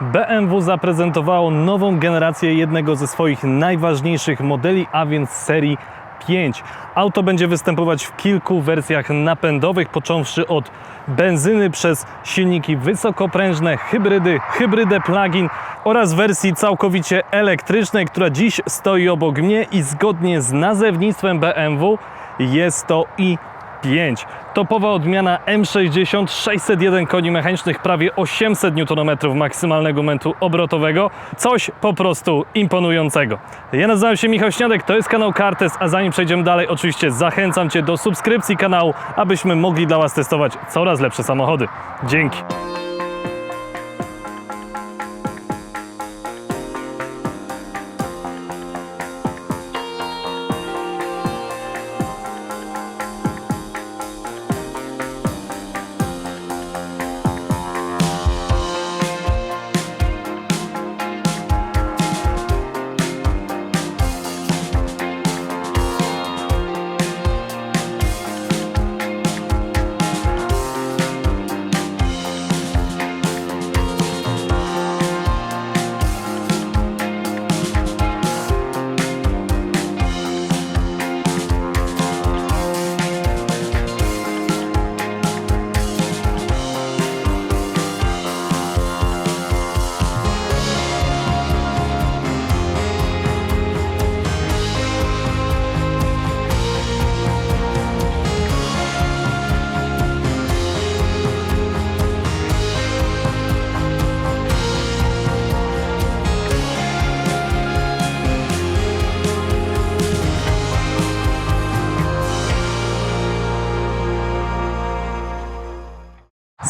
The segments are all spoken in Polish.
BMW zaprezentowało nową generację jednego ze swoich najważniejszych modeli, a więc serii 5. Auto będzie występować w kilku wersjach napędowych, począwszy od benzyny przez silniki wysokoprężne, hybrydy, hybrydę plug-in oraz wersji całkowicie elektrycznej, która dziś stoi obok mnie i zgodnie z nazewnictwem BMW jest to i 5. Topowa odmiana M60, 601 koni mechanicznych, prawie 800 Nm maksymalnego momentu obrotowego. Coś po prostu imponującego. Ja nazywam się Michał Śniadek, to jest kanał Kartes, a zanim przejdziemy dalej, oczywiście zachęcam Cię do subskrypcji kanału, abyśmy mogli dla Was testować coraz lepsze samochody. Dzięki.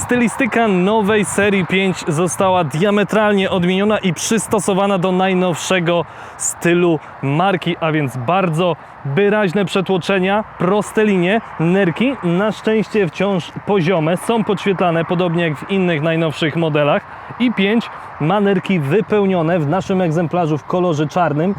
Stylistyka nowej serii 5 została diametralnie odmieniona i przystosowana do najnowszego stylu marki, a więc bardzo wyraźne przetłoczenia, proste linie, nerki, na szczęście wciąż poziome, są podświetlane podobnie jak w innych najnowszych modelach i 5 ma nerki wypełnione w naszym egzemplarzu w kolorze czarnym,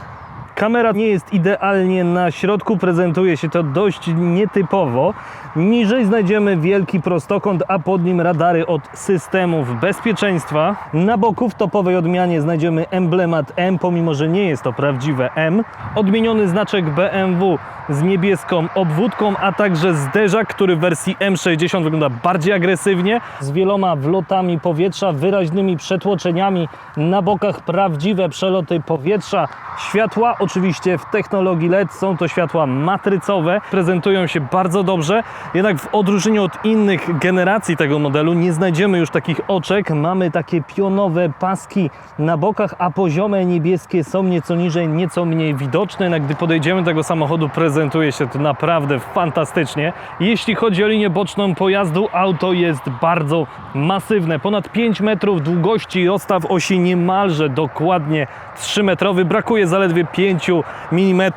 Kamera nie jest idealnie na środku, prezentuje się to dość nietypowo. Niżej znajdziemy wielki prostokąt, a pod nim radary od systemów bezpieczeństwa. Na boku w topowej odmianie znajdziemy emblemat M, pomimo że nie jest to prawdziwe M. Odmieniony znaczek BMW z niebieską obwódką, a także zderzak, który w wersji M60 wygląda bardziej agresywnie, z wieloma wlotami powietrza, wyraźnymi przetłoczeniami na bokach, prawdziwe przeloty powietrza, światła oczywiście w technologii LED, są to światła matrycowe, prezentują się bardzo dobrze, jednak w odróżnieniu od innych generacji tego modelu nie znajdziemy już takich oczek, mamy takie pionowe paski na bokach, a poziome niebieskie są nieco niżej, nieco mniej widoczne, jednak gdy podejdziemy do tego samochodu prezentuje się to naprawdę fantastycznie. Jeśli chodzi o linię boczną pojazdu, auto jest bardzo masywne, ponad 5 metrów długości, rozstaw osi niemalże dokładnie 3 metrowy, brakuje zaledwie 5 mm.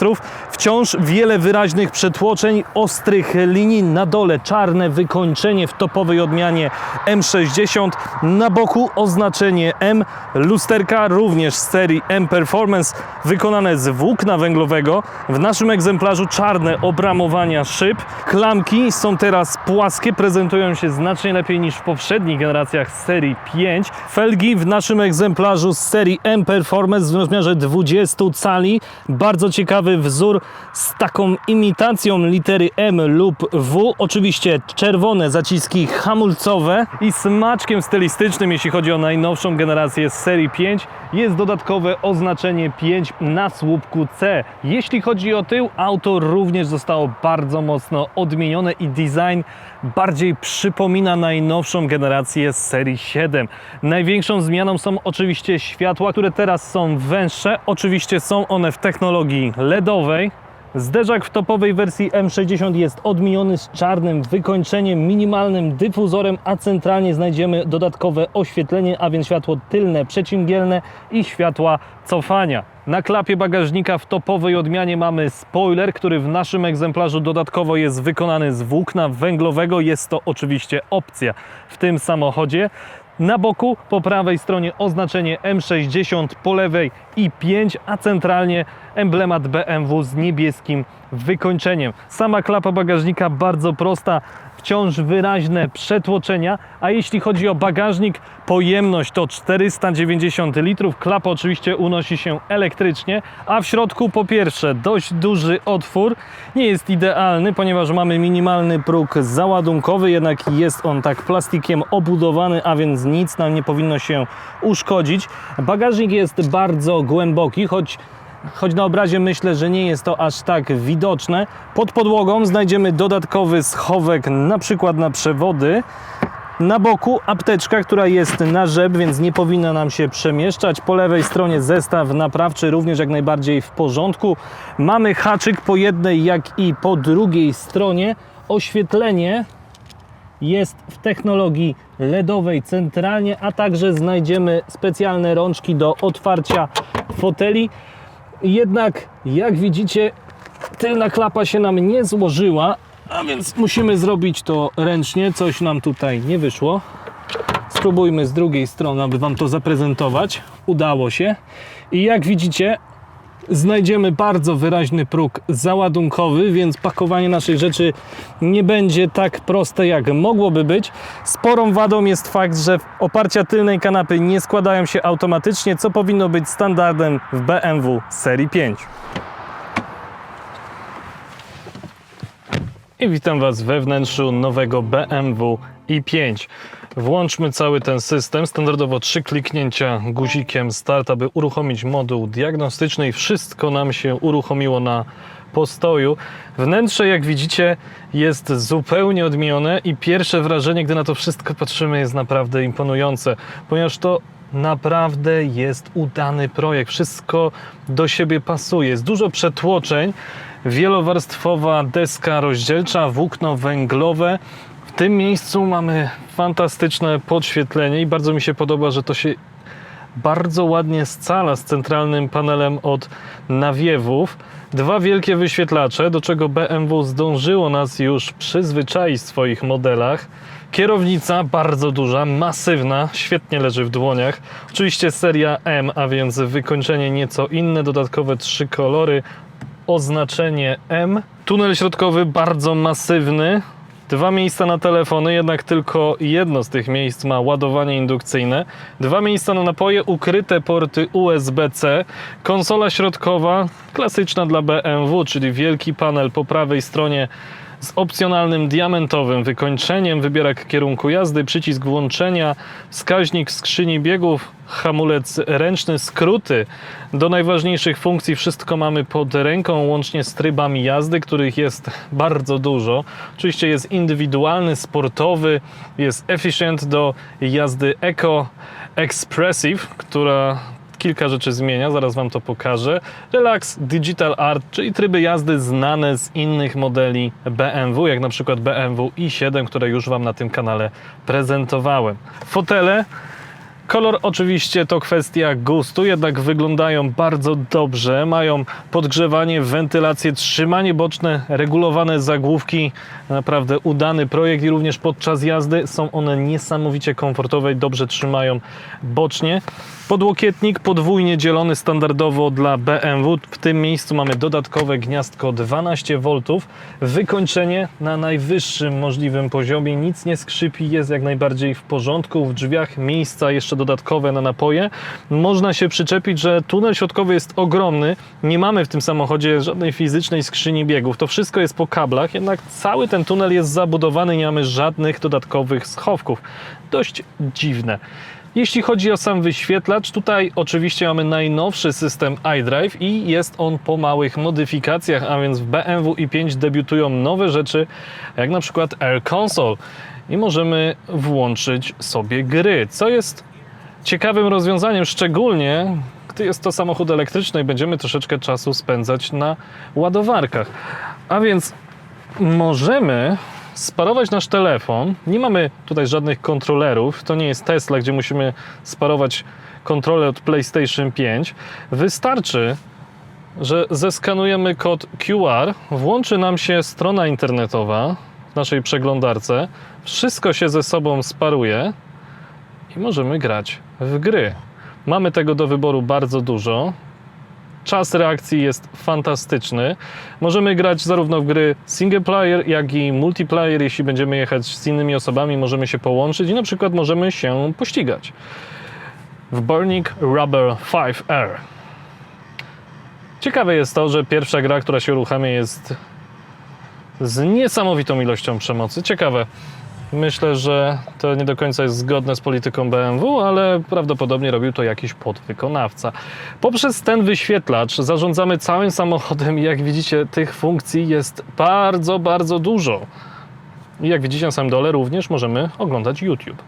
Wciąż wiele wyraźnych przetłoczeń, ostrych linii na dole, czarne wykończenie w topowej odmianie M60, na boku oznaczenie M, lusterka również z serii M Performance wykonane z włókna węglowego. W naszym egzemplarzu czarne obramowania szyb. Klamki są teraz płaskie, prezentują się znacznie lepiej niż w poprzednich generacjach z serii 5. Felgi w naszym egzemplarzu z serii M Performance w rozmiarze 20 cali. Bardzo ciekawy wzór z taką imitacją litery M lub W. Oczywiście czerwone zaciski hamulcowe i smaczkiem stylistycznym, jeśli chodzi o najnowszą generację z serii 5, jest dodatkowe oznaczenie 5 na słupku C. Jeśli chodzi o tył, auto również zostało bardzo mocno odmienione i design bardziej przypomina najnowszą generację z serii 7. Największą zmianą są oczywiście światła, które teraz są węższe. Oczywiście są one w technologii LEDowej. Zderzak w topowej wersji M60 jest odmieniony z czarnym wykończeniem, minimalnym dyfuzorem, a centralnie znajdziemy dodatkowe oświetlenie, a więc światło tylne, przecimgielne i światła cofania. Na klapie bagażnika w topowej odmianie mamy spoiler, który w naszym egzemplarzu dodatkowo jest wykonany z włókna węglowego. Jest to oczywiście opcja w tym samochodzie. Na boku po prawej stronie oznaczenie M60, po lewej i5, a centralnie emblemat BMW z niebieskim wykończeniem. Sama klapa bagażnika bardzo prosta, wciąż wyraźne przetłoczenia, a jeśli chodzi o bagażnik, pojemność to 490 litrów. Klapa oczywiście unosi się elektrycznie, a w środku po pierwsze dość duży otwór. Nie jest idealny, ponieważ mamy minimalny próg załadunkowy, jednak jest on tak plastikiem obudowany, a więc nic nam nie powinno się uszkodzić. Bagażnik jest bardzo głęboki, choć choć na obrazie myślę, że nie jest to aż tak widoczne. Pod podłogą znajdziemy dodatkowy schowek, na przykład na przewody. Na boku apteczka, która jest na rzep, więc nie powinna nam się przemieszczać. Po lewej stronie zestaw naprawczy, również jak najbardziej w porządku. Mamy haczyk po jednej, jak i po drugiej stronie. Oświetlenie jest w technologii LEDowej centralnie, a także znajdziemy specjalne rączki do otwarcia foteli. Jednak, jak widzicie, tylna klapa się nam nie złożyła, a więc musimy zrobić to ręcznie. Coś nam tutaj nie wyszło. Spróbujmy z drugiej strony, aby Wam to zaprezentować. Udało się. I jak widzicie, znajdziemy bardzo wyraźny próg załadunkowy, więc pakowanie naszych rzeczy nie będzie tak proste, jak mogłoby być. Sporą wadą jest fakt, że oparcia tylnej kanapy nie składają się automatycznie, co powinno być standardem w BMW serii 5. I witam Was we wnętrzu nowego BMW i5. Włączmy cały ten system. Standardowo trzy kliknięcia guzikiem start, aby uruchomić moduł diagnostyczny i wszystko nam się uruchomiło na postoju. Wnętrze, jak widzicie, jest zupełnie odmienione i pierwsze wrażenie, gdy na to wszystko patrzymy, jest naprawdę imponujące, ponieważ to naprawdę jest udany projekt. Wszystko do siebie pasuje. Jest dużo przetłoczeń, wielowarstwowa deska rozdzielcza, włókno węglowe. W tym miejscu mamy fantastyczne podświetlenie i bardzo mi się podoba, że to się bardzo ładnie scala z centralnym panelem od nawiewów. Dwa wielkie wyświetlacze, do czego BMW zdążyło nas już przyzwyczaić w swoich modelach. Kierownica bardzo duża, masywna, świetnie leży w dłoniach. Oczywiście seria M, a więc wykończenie nieco inne, dodatkowe trzy kolory, oznaczenie M. Tunel środkowy bardzo masywny, Dwa miejsca na telefony, jednak tylko jedno z tych miejsc ma ładowanie indukcyjne. Dwa miejsca na napoje, ukryte porty USB-C. Konsola środkowa, klasyczna dla BMW, czyli wielki panel po prawej stronie z opcjonalnym diamentowym wykończeniem, wybierak kierunku jazdy, przycisk włączenia, wskaźnik skrzyni biegów, hamulec ręczny, skróty. Do najważniejszych funkcji wszystko mamy pod ręką, łącznie z trybami jazdy, których jest bardzo dużo. Oczywiście jest indywidualny, sportowy, jest efficient do jazdy eco, expressive, która kilka rzeczy zmienia, zaraz Wam to pokażę. Relax Digital Art, czyli tryby jazdy znane z innych modeli BMW, jak na przykład BMW i7, które już Wam na tym kanale prezentowałem. Fotele Kolor oczywiście to kwestia gustu, jednak wyglądają bardzo dobrze. Mają podgrzewanie, wentylację, trzymanie boczne, regulowane zagłówki. Naprawdę udany projekt i również podczas jazdy są one niesamowicie komfortowe i dobrze trzymają bocznie. Podłokietnik podwójnie dzielony standardowo dla BMW. W tym miejscu mamy dodatkowe gniazdko 12 V. Wykończenie na najwyższym możliwym poziomie. Nic nie skrzypi, jest jak najbardziej w porządku. W drzwiach miejsca jeszcze dodatkowe na napoje. Można się przyczepić, że tunel środkowy jest ogromny. Nie mamy w tym samochodzie żadnej fizycznej skrzyni biegów. To wszystko jest po kablach, jednak cały ten tunel jest zabudowany, nie mamy żadnych dodatkowych schowków. Dość dziwne. Jeśli chodzi o sam wyświetlacz, tutaj oczywiście mamy najnowszy system iDrive i jest on po małych modyfikacjach, a więc w BMW i5 debiutują nowe rzeczy, jak na przykład Air Console i możemy włączyć sobie gry, co jest ciekawym rozwiązaniem, szczególnie gdy jest to samochód elektryczny i będziemy troszeczkę czasu spędzać na ładowarkach. A więc możemy sparować nasz telefon. Nie mamy tutaj żadnych kontrolerów. To nie jest Tesla, gdzie musimy sparować kontrolę od PlayStation 5. Wystarczy, że zeskanujemy kod QR, włączy nam się strona internetowa w naszej przeglądarce. Wszystko się ze sobą sparuje i możemy grać w gry. Mamy tego do wyboru bardzo dużo. czas reakcji jest fantastyczny. Możemy grać zarówno w gry single player, jak i multiplayer. Jeśli będziemy jechać z innymi osobami, możemy się połączyć i na przykład możemy się pościgać. W Burning Rubber 5R. Ciekawe jest to, że pierwsza gra, która się uruchamia, jest z niesamowitą ilością przemocy. Ciekawe. Myślę, że to nie do końca jest zgodne z polityką BMW, ale prawdopodobnie robił to jakiś podwykonawca. Poprzez ten wyświetlacz zarządzamy całym samochodem i jak widzicie, tych funkcji jest bardzo, bardzo dużo. I jak widzicie na samym dole również możemy oglądać YouTube.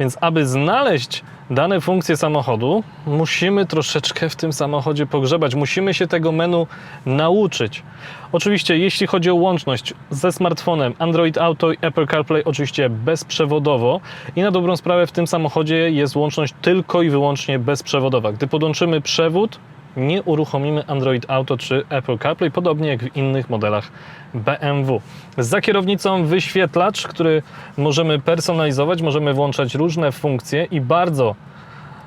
Więc aby znaleźć dane funkcje samochodu, musimy troszeczkę w tym samochodzie pogrzebać. Musimy się tego menu nauczyć. Oczywiście, jeśli chodzi o łączność ze smartfonem, Android Auto i Apple CarPlay oczywiście bezprzewodowo i na dobrą sprawę w tym samochodzie jest łączność tylko i wyłącznie bezprzewodowa. Gdy podłączymy przewód, nie uruchomimy Android Auto czy Apple CarPlay, podobnie jak w innych modelach BMW. Za kierownicą wyświetlacz, który możemy personalizować, możemy włączać różne funkcje i bardzo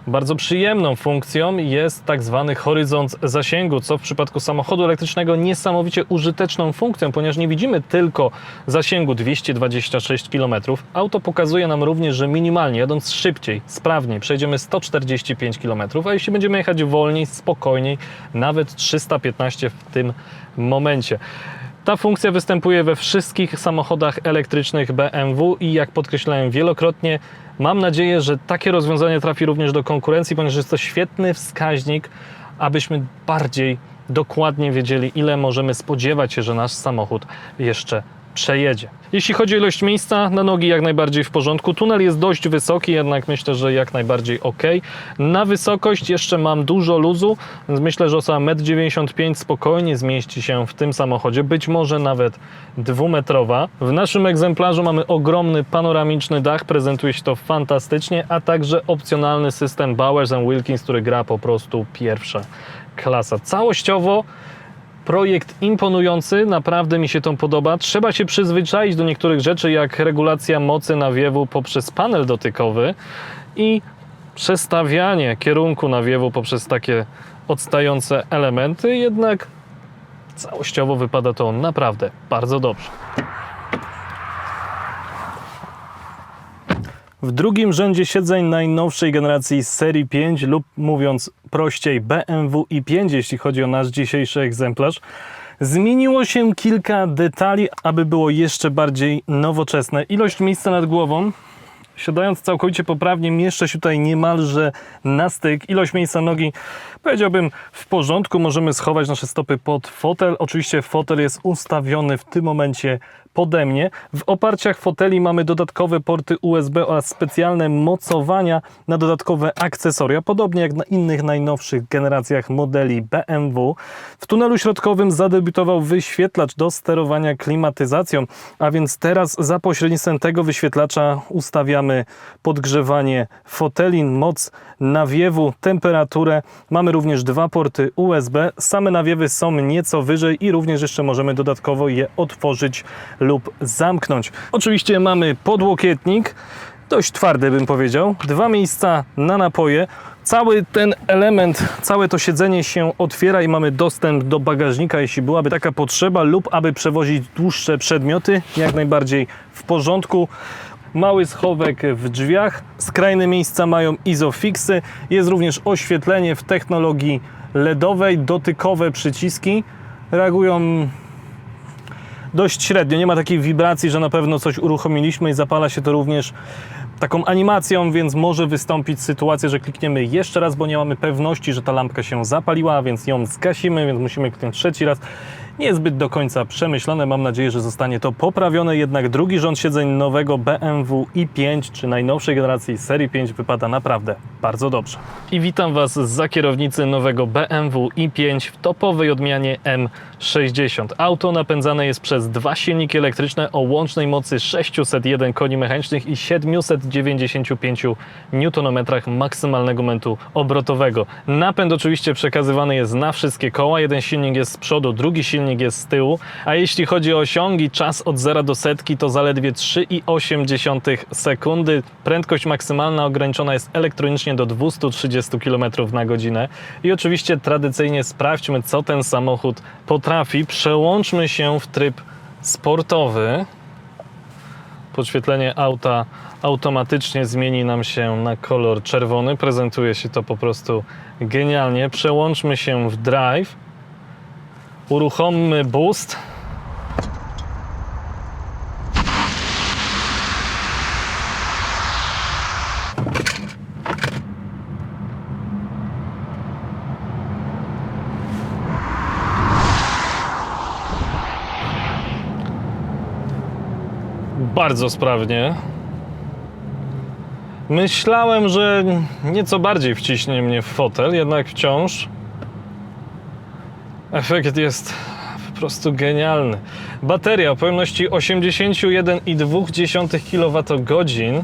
bardzo przyjemną funkcją jest tak zwany horyzont zasięgu, co w przypadku samochodu elektrycznego niesamowicie użyteczną funkcją, ponieważ nie widzimy tylko zasięgu 226 km. Auto pokazuje nam również, że minimalnie jadąc szybciej, sprawniej przejdziemy 145 km, a jeśli będziemy jechać wolniej, spokojniej, nawet 315 w tym momencie. Ta funkcja występuje we wszystkich samochodach elektrycznych BMW i jak podkreślałem wielokrotnie, mam nadzieję, że takie rozwiązanie trafi również do konkurencji, ponieważ jest to świetny wskaźnik, abyśmy bardziej dokładnie wiedzieli, ile możemy spodziewać się, że nasz samochód jeszcze przejedzie. Jeśli chodzi o ilość miejsca na nogi, jak najbardziej w porządku. Tunel jest dość wysoki, jednak myślę, że jak najbardziej ok. Na wysokość jeszcze mam dużo luzu, więc myślę, że osoba 1,95 m spokojnie zmieści się w tym samochodzie, być może nawet dwumetrowa. W naszym egzemplarzu mamy ogromny panoramiczny dach, prezentuje się to fantastycznie, a także opcjonalny system Bowers Wilkins, który gra po prostu pierwsza klasa. Całościowo projekt imponujący, naprawdę mi się to podoba. Trzeba się przyzwyczaić do niektórych rzeczy, jak regulacja mocy nawiewu poprzez panel dotykowy i przestawianie kierunku nawiewu poprzez takie odstające elementy, jednak całościowo wypada to naprawdę bardzo dobrze. W drugim rzędzie siedzeń najnowszej generacji serii 5 lub mówiąc prościej BMW i5, jeśli chodzi o nasz dzisiejszy egzemplarz, zmieniło się kilka detali, aby było jeszcze bardziej nowoczesne. Ilość miejsca nad głową siadając całkowicie poprawnie, mieszczę się tutaj niemalże na styk. Ilość miejsca nogi powiedziałbym w porządku. Możemy schować nasze stopy pod fotel. Oczywiście fotel jest ustawiony w tym momencie pode mnie. W oparciach foteli mamy dodatkowe porty USB oraz specjalne mocowania na dodatkowe akcesoria, podobnie jak na innych najnowszych generacjach modeli BMW. W tunelu środkowym zadebiutował wyświetlacz do sterowania klimatyzacją, a więc teraz za pośrednictwem tego wyświetlacza ustawiamy podgrzewanie foteli, moc nawiewu, temperaturę. Mamy również dwa porty USB. Same nawiewy są nieco wyżej i również jeszcze możemy dodatkowo je otworzyć lub zamknąć. Oczywiście mamy podłokietnik, dość twardy bym powiedział, dwa miejsca na napoje. Cały ten element, całe to siedzenie się otwiera i mamy dostęp do bagażnika, jeśli byłaby taka potrzeba, lub aby przewozić dłuższe przedmioty, jak najbardziej w porządku. Mały schowek w drzwiach, skrajne miejsca mają izofixy, jest również oświetlenie w technologii LEDowej, dotykowe przyciski reagują dość średnio. Nie ma takiej wibracji, że na pewno coś uruchomiliśmy i zapala się to również taką animacją, więc może wystąpić sytuacja, że klikniemy jeszcze raz, bo nie mamy pewności, że ta lampka się zapaliła, więc ją zgasimy, więc musimy kliknąć trzeci raz. Niezbyt do końca przemyślane. Mam nadzieję, że zostanie to poprawione. Jednak drugi rząd siedzeń nowego BMW i5 czy najnowszej generacji serii 5 wypada naprawdę bardzo dobrze. I witam Was za kierownicy nowego BMW i5 w topowej odmianie M60. Auto napędzane jest przez dwa silniki elektryczne o łącznej mocy 601 koni mechanicznych i 795 Nm maksymalnego momentu obrotowego. Napęd oczywiście przekazywany jest na wszystkie koła. Jeden silnik jest z przodu, drugi silnik jest z tyłu. A jeśli chodzi o osiągi, czas od 0 do setki to zaledwie 3,8 sekundy. Prędkość maksymalna ograniczona jest elektronicznie do 230 km na godzinę. I oczywiście tradycyjnie sprawdźmy, co ten samochód potrafi. Przełączmy się w tryb sportowy podświetlenie auta automatycznie zmieni nam się na kolor czerwony. Prezentuje się to po prostu genialnie. Przełączmy się w drive. Uruchommy boost. Bardzo sprawnie. Myślałem, że nieco bardziej wciśnie mnie w fotel, jednak wciąż efekt jest po prostu genialny. Bateria o pojemności 81,2 kWh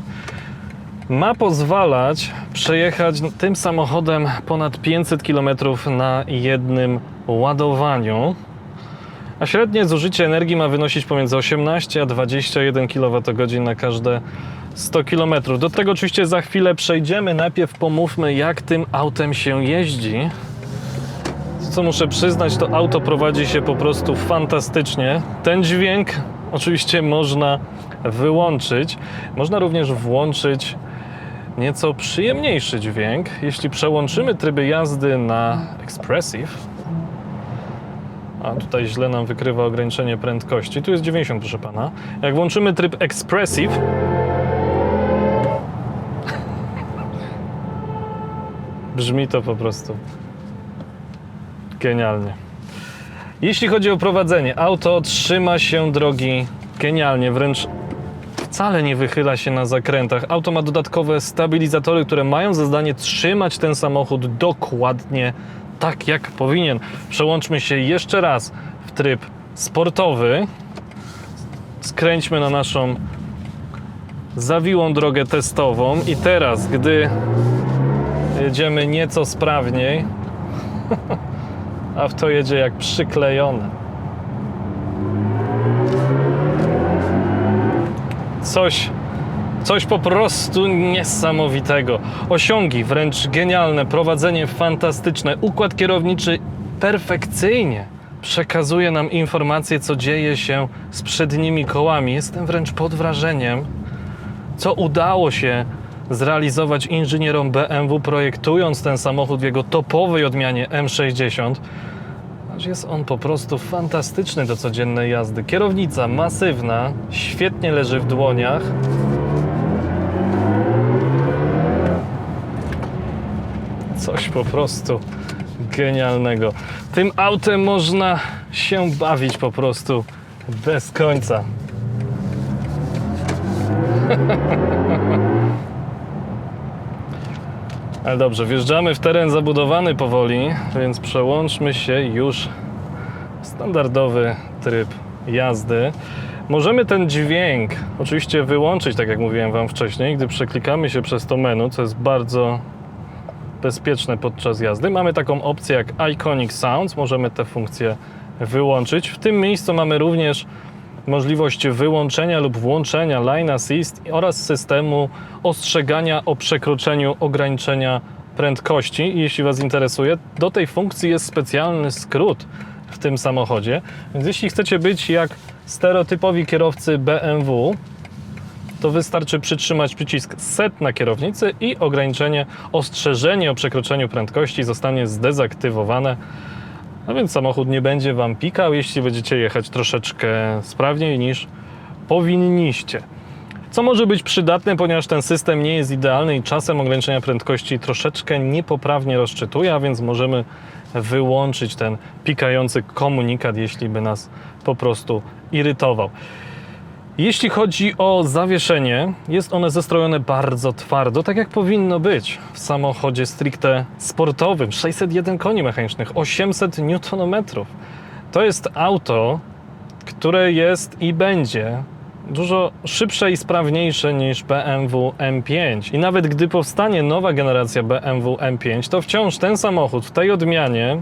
ma pozwalać przejechać tym samochodem ponad 500 km na jednym ładowaniu. A średnie zużycie energii ma wynosić pomiędzy 18 a 21 kWh na każde 100 km. Do tego oczywiście za chwilę przejdziemy. Najpierw pomówmy, jak tym autem się jeździ. Co muszę przyznać, to auto prowadzi się po prostu fantastycznie. Ten dźwięk oczywiście można wyłączyć. Można również włączyć nieco przyjemniejszy dźwięk. Jeśli przełączymy tryby jazdy na Expressive, a tutaj źle nam wykrywa ograniczenie prędkości. Tu jest 90, proszę pana. Jak włączymy tryb Expressive, brzmi to po prostu genialnie. Jeśli chodzi o prowadzenie, auto trzyma się drogi genialnie, wręcz wcale nie wychyla się na zakrętach. Auto ma dodatkowe stabilizatory, które mają za zadanie trzymać ten samochód dokładnie tak, jak powinien. Przełączmy się jeszcze raz w tryb sportowy. Skręćmy na naszą zawiłą drogę testową i teraz, gdy jedziemy nieco sprawniej, auto jedzie jak przyklejone. Coś, coś po prostu niesamowitego. Osiągi wręcz genialne, prowadzenie fantastyczne, układ kierowniczy perfekcyjnie przekazuje nam informacje, co dzieje się z przednimi kołami. Jestem wręcz pod wrażeniem, co udało się zrealizować inżynierom BMW, projektując ten samochód w jego topowej odmianie M60. Aż jest on po prostu fantastyczny do codziennej jazdy. Kierownica masywna, świetnie leży w dłoniach. Po prostu genialnego. Tym autem można się bawić po prostu bez końca. Ale dobrze, wjeżdżamy w teren zabudowany powoli, więc przełączmy się już w standardowy tryb jazdy. Możemy ten dźwięk oczywiście wyłączyć, tak jak mówiłem Wam wcześniej, gdy przeklikamy się przez to menu, co jest bardzo bezpieczne podczas jazdy. Mamy taką opcję jak Iconic Sounds, możemy te funkcje wyłączyć. W tym miejscu mamy również możliwość wyłączenia lub włączenia Line Assist oraz systemu ostrzegania o przekroczeniu ograniczenia prędkości. Jeśli Was interesuje, do tej funkcji jest specjalny skrót w tym samochodzie. Więc jeśli chcecie być jak stereotypowi kierowcy BMW, to wystarczy przytrzymać przycisk set na kierownicy i ograniczenie, ostrzeżenie o przekroczeniu prędkości zostanie zdezaktywowane. A więc samochód nie będzie Wam pikał, jeśli będziecie jechać troszeczkę sprawniej niż powinniście. Co może być przydatne, ponieważ ten system nie jest idealny i czasem ograniczenia prędkości troszeczkę niepoprawnie rozczytuje, a więc możemy wyłączyć ten pikający komunikat, jeśli by nas po prostu irytował. Jeśli chodzi o zawieszenie, jest one zestrojone bardzo twardo, tak jak powinno być w samochodzie stricte sportowym. 601 koni mechanicznych, 800 Nm. To jest auto, które jest i będzie dużo szybsze i sprawniejsze niż BMW M5. I nawet gdy powstanie nowa generacja BMW M5, to wciąż ten samochód w tej odmianie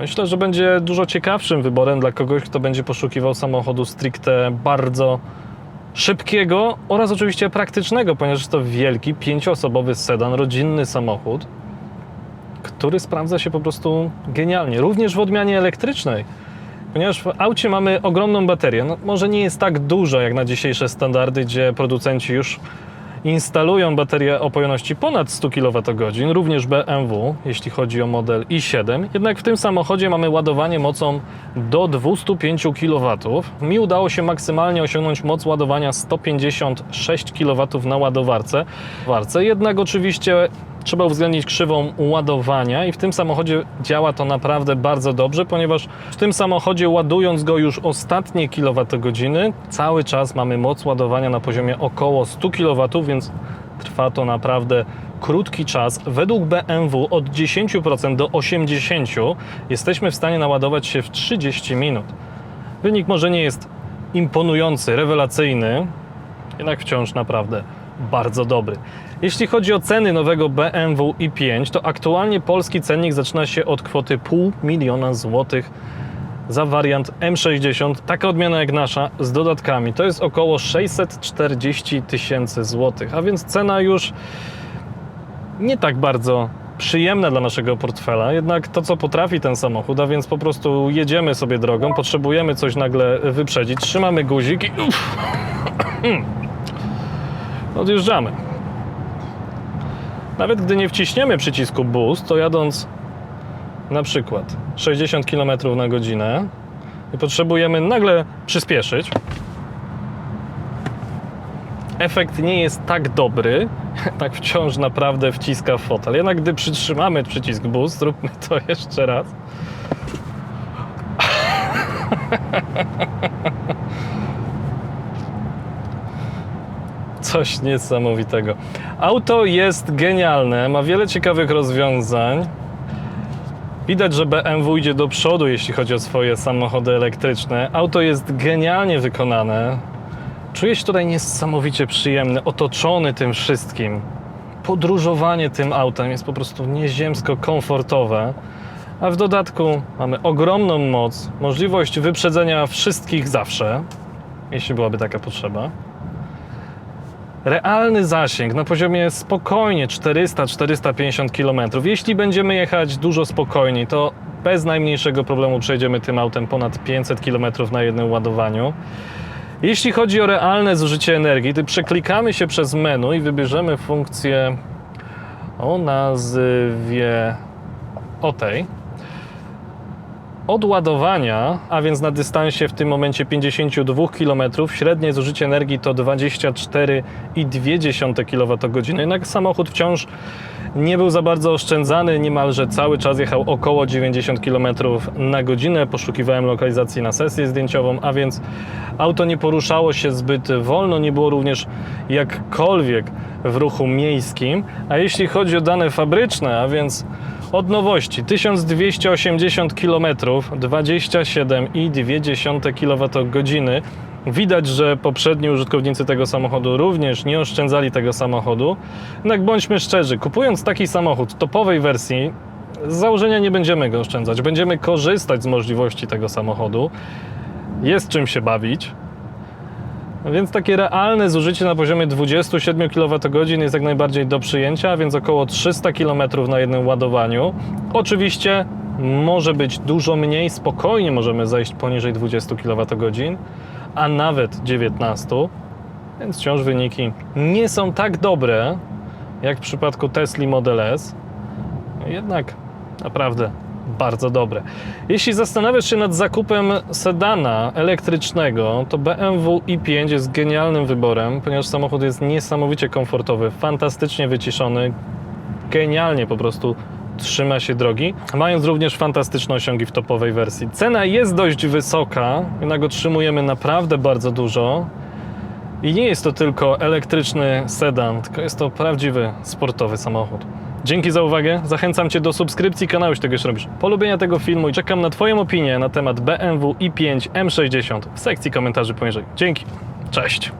Myślę, że będzie dużo ciekawszym wyborem dla kogoś, kto będzie poszukiwał samochodu stricte bardzo szybkiego oraz oczywiście praktycznego, ponieważ jest to wielki, pięcioosobowy sedan, rodzinny samochód, który sprawdza się po prostu genialnie, również w odmianie elektrycznej. Ponieważ w aucie mamy ogromną baterię. No, może nie jest tak duża jak na dzisiejsze standardy, gdzie producenci już instalują baterię o pojemności ponad 100 kWh, również BMW, jeśli chodzi o model i7. Jednak w tym samochodzie mamy ładowanie mocą do 205 kW. Mi udało się maksymalnie osiągnąć moc ładowania 156 kW na ładowarce. Warce. Jednak oczywiście trzeba uwzględnić krzywą ładowania i w tym samochodzie działa to naprawdę bardzo dobrze, ponieważ w tym samochodzie ładując go już ostatnie kilowatogodziny, cały czas mamy moc ładowania na poziomie około 100 kW, więc trwa to naprawdę krótki czas. Według BMW od 10% do 80% jesteśmy w stanie naładować się w 30 minut. Wynik może nie jest imponujący, rewelacyjny, jednak wciąż naprawdę bardzo dobry. Jeśli chodzi o ceny nowego BMW i5, to aktualnie polski cennik zaczyna się od kwoty pół miliona złotych za wariant M60. Taka odmiana jak nasza z dodatkami. To jest około 640 tysięcy złotych, a więc cena już nie tak bardzo przyjemna dla naszego portfela, jednak to, co potrafi ten samochód, a więc po prostu jedziemy sobie drogą, potrzebujemy coś nagle wyprzedzić, trzymamy guzik i uff, odjeżdżamy. Nawet gdy nie wciśniemy przycisku boost, to jadąc na przykład 60 km na godzinę i potrzebujemy nagle przyspieszyć, efekt nie jest tak dobry, tak wciąż naprawdę wciska fotel. Jednak gdy przytrzymamy przycisk boost, zróbmy to jeszcze raz. Coś niesamowitego. Auto jest genialne, ma wiele ciekawych rozwiązań. Widać, że BMW idzie do przodu, jeśli chodzi o swoje samochody elektryczne. Auto jest genialnie wykonane. Czuję się tutaj niesamowicie przyjemny, otoczony tym wszystkim. Podróżowanie tym autem jest po prostu nieziemsko komfortowe. A w dodatku mamy ogromną moc, możliwość wyprzedzenia wszystkich zawsze, jeśli byłaby taka potrzeba realny zasięg na poziomie spokojnie 400-450 km. Jeśli będziemy jechać dużo spokojniej, to bez najmniejszego problemu przejdziemy tym autem ponad 500 km na jednym ładowaniu. Jeśli chodzi o realne zużycie energii, to przeklikamy się przez menu i wybierzemy funkcję o nazwie o tej. Od ładowania, a więc na dystansie w tym momencie 52 km, średnie zużycie energii to 24,2 kWh. Jednak samochód wciąż nie był za bardzo oszczędzany, niemalże cały czas jechał około 90 km na godzinę. Poszukiwałem lokalizacji na sesję zdjęciową, a więc auto nie poruszało się zbyt wolno, nie było również jakkolwiek w ruchu miejskim. A jeśli chodzi o dane fabryczne, a więc od nowości 1280 km, 27,2 kWh. Widać, że poprzedni użytkownicy tego samochodu również nie oszczędzali tego samochodu. Jednak bądźmy szczerzy, kupując taki samochód topowej wersji, z założenia nie będziemy go oszczędzać. Będziemy korzystać z możliwości tego samochodu. Jest czym się bawić. Więc takie realne zużycie na poziomie 27 kWh jest jak najbardziej do przyjęcia, więc około 300 km na jednym ładowaniu. Oczywiście może być dużo mniej, spokojnie możemy zejść poniżej 20 kWh, a nawet 19, więc wciąż wyniki nie są tak dobre jak w przypadku Tesla Model S. Jednak naprawdę bardzo dobre. Jeśli zastanawiasz się nad zakupem sedana elektrycznego, to BMW i5 jest genialnym wyborem, ponieważ samochód jest niesamowicie komfortowy, fantastycznie wyciszony, genialnie po prostu trzyma się drogi, mając również fantastyczne osiągi w topowej wersji. Cena jest dość wysoka, jednak otrzymujemy naprawdę bardzo dużo. I nie jest to tylko elektryczny sedan, tylko jest to prawdziwy sportowy samochód. Dzięki za uwagę. Zachęcam Cię do subskrypcji kanału, jeśli tego jeszcze robisz. Polubienia tego filmu i czekam na Twoją opinię na temat BMW i5 M60 w sekcji komentarzy poniżej. Dzięki. Cześć.